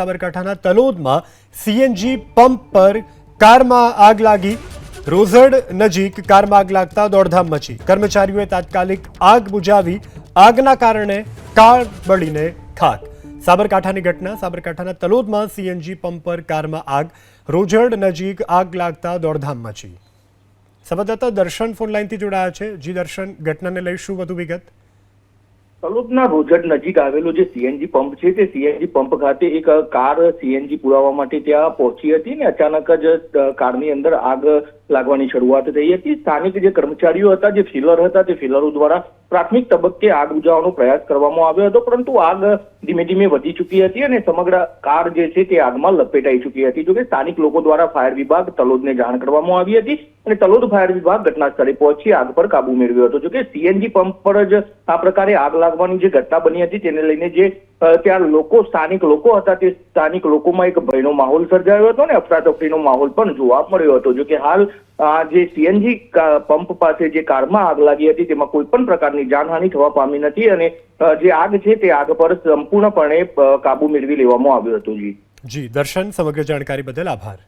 સાબરકાંઠાના તલોદમાં CNG pump પર કારમાં આગ લાગી. રોઝડ નજીક કારમાં આગ લાગતા દોડધામ મચી. કર્મચારીઓએ તાત્કાલિક આગ બુજાવી. આગના કારણે કાર બળીને ખાક. સાબરકાંઠાની ઘટના, સાબરકાંઠાના તલોદમાં સીએનજી પંપ પર કારમાં આગ. રોઝડ નજીક આગ લાગતા દોડધામ મચી. સંવાદદાતા દર્શન ફોન લાઈનથી જોડાયા છે. જી દર્શન, ઘટનાને લઈ શું વધુ વિગત? તલોદના રોજડ નજીક આવેલો જે સીએનજી પંપ છે, તે સીએનજી પંપ ખાતે એક કાર સીએનજી પુરાવા માટે ત્યાં પહોંચી હતી ને અચાનક જ કારની અંદર આગ લાગવાની શરૂઆત થઈ હતી. સ્થાનિક જે કર્મચારીઓ હતા, જે ફિલર હતા, તે ફિલરો દ્વારા પ્રાથમિક તબક્કે આગ બુજાવવાનો પ્રયાસ કરવામાં આવ્યો હતો, પરંતુ આગ ધીમે ધીમે વધી ચૂકી હતી અને સમગ્ર કાર જે છે તે આગમાં લપેટાઈ ચૂકી હતી. જોકે સ્થાનિક લોકો દ્વારા ફાયર વિભાગ તલોદને જાણ કરવામાં આવી હતી અને તલોદ ફાયર વિભાગ ઘટના સ્થળે પહોંચી આગ પર કાબુ મેળવ્યો હતો. જોકે સીએનજી પંપ પર જ આ પ્રકારે આગ લાગવાની જે ઘટના બની હતી, તેને લઈને જે ત્યાં લોકો, સ્થાનિક લોકો હતા, તે સ્થાનિક લોકોમાં એક ભયનો માહોલ સર્જાયો હતો અને અફરાતફરીનો માહોલ પણ જોવા મળ્યો હતો. જોકે હાલ આ જે સીએનજી પંપ પાસે જે કારમાં આગ લાગી હતી, તેમાં કોઈ પણ પ્રકારની જાનહાનિ થવા પામી નથી અને જે આગ છે, તે આગ પર સંપૂર્ણપણે કાબુ મેળવી લેવામાં આવ્યો હતો જી. જી, દર્શન, સમગ્ર જાણકારી બદલ આભાર.